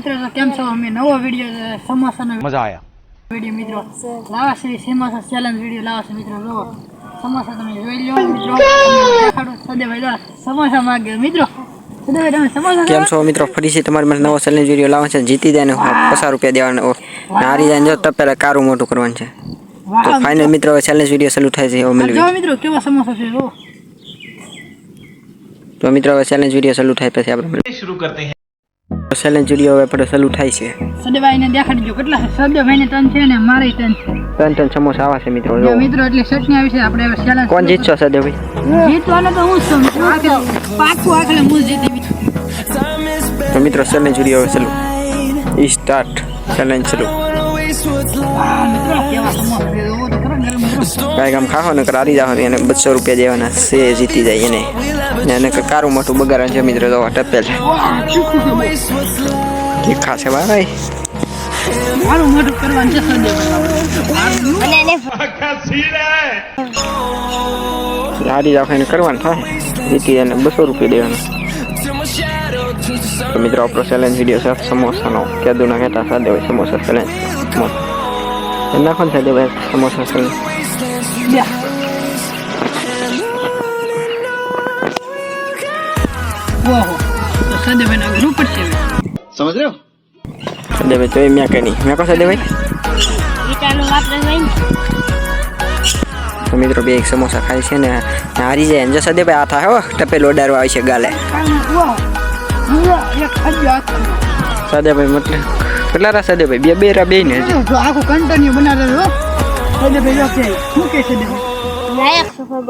મિત્રો તો કેમ છો? અમે નવો વીડિયો સમોસાનો મજા આવ્યા વીડિયો મિત્રો. લાવા છે સમોસા ચેલેન્જ વીડિયો લાવા છે મિત્રો જુઓ. સમોસા તમે જોઈ લો મિત્રો. દેખાડો સદેભાઈ દો સમોસા માગે મિત્રો. કેમ છો મિત્રો? ફરીથી તમારે મને નવો ચેલેન્જ વીડિયો લાવવાનો છે. જીતી દેને ને પચાસ રૂપિયા દેવાનો. નારી જાય જો તો પહેલાં કારું મોટું કરવાનું છે. તો ફાઇનલ મિત્રો ચેલેન્જ વીડિયો સલું થાય છે એવો મેળવી મિત્રો કેવા સમોસા છે તો મિત્રો ચેલેન્જ વીડિયો સલું થાય પછી આપણે શરૂ કરતે ચેલેન્જ વીડિયો હવે આપણે ચાલુ થાય છે. સદેભાઈને દેખાડજો કેટલા સદેભાઈને ત્રણ છે ને મારે ત્રણ છે. ત્રણ ત્રણ સમોસા આવા છે મિત્રો જો મિત્રો એટલે ચટણી આવી છે આપણે હવે challenge કોણ જીતશો સદેભાઈ? જીતવાનો તો હું છું આખરે પાકું આખરે હું જીતી તો મિત્રો ચેલેન્જ વીડિયો હવે ચાલુ. ઈ સ્ટાર્ટ ચેલેન્જ ચાલુ. કાંઈક આમ ખાઓ ને કરારી જાઓ એને બસો રૂપિયા દેવાના છે જીતી જાય એને. ને એને કંઈક કારું મોટું બગાડવાનું છે મિત્રો તો ટપેલ વાહ ચીકુ છે બહુ. તીખા છે ભાઈ મારું મોઢું કરવાનું છે સદેભાઈ હારી જાવ એને કરવાનું થાય જીતી જાય ને બસો રૂપિયા દેવાના તો મિત્રો આપણો ચેલેન્જ વિડીયો છે સમોસાનો કેદુ ના કહેતા સાદે હોય સમોસા ચેલેન્જ નાખો ને સાદે ભાઈ સમોસા ચેલેન્જ ઓહો તો સદેભાઈ અઘરું પડશે સમજ રહ્યો સદેભાઈ તો મેં કઈ નહીં મેં કહો સદેભાઈ તો મિત્રો બે એક સમોસા ખાય છે ને હારી જાય જો સદેભાઈ આ થાય હો ટપેલો ઉડારવા આવે છે ગાલે સદેભાઈ મતલબ કેટલા રા સદેભાઈ બે બે રા બે ને આખું કન્ટિન્યુ બનાવે સદેભાઈ શું કે સદેભાઈ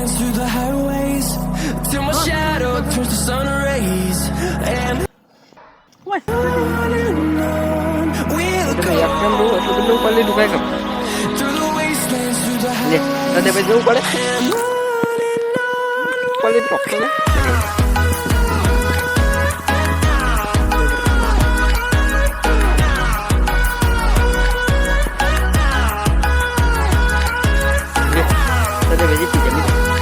dance through the highways till my shadow turns to sun rays. And What? on and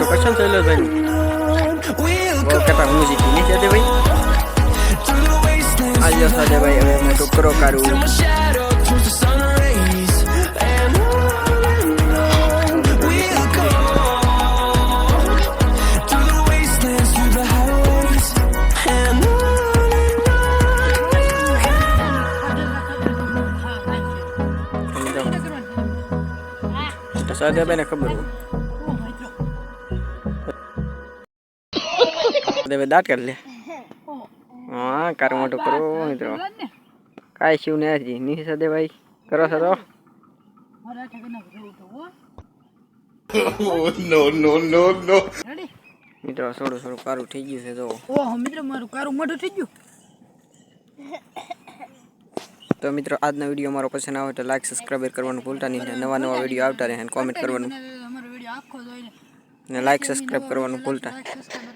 સદેભાઈ કારું મોટું કરશો ને શૈલેષભાઈ We'll બહુ કહેતા હું જીતી નહીં સદેભાઈ through the wastelands, આજે સદેભાઈ હવે મોટું કરો કારું my shadow turns to sun દે બે દાટ કરી લે. હા કાર મોટું કરો મિત્રો. કાંઈ શિવ ને હજી. નહીં સદે ભાઈ કરો સરો નો નો નો નો મિત્રો થોડું થોડું કારું થઈ ગયું છે તો ઓહો મિત્રો મારું કારું મોટું થઈ ગયું. તો મિત્રો આજનો વીડિયો મારો પસંદ આવે તો લાઈક સબસ્ક્રાઈબ કરવાનું ભૂલતા નહીં નવા નવા વીડિયો આવતા રહે કોમેન્ટ કરવાનું. અમારો વીડિયો આખો જોઈને ને લાઈક સબસ્ક્રાઈબ કરવાનું ભૂલતા. સબસ્ક્રાઇબ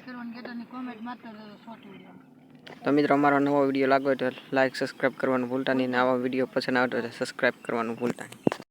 તો મિત્રો, અમારો નવો વીડિયો લાગ્યો તો લાઈક સબસ્ક્રાઈબ કરવાનું ભૂલતા નહીં ને આવા વીડિયો પસંદ આવતો હોય તો સબસ્ક્રાઈબ કરવાનું ભૂલતા નહીં.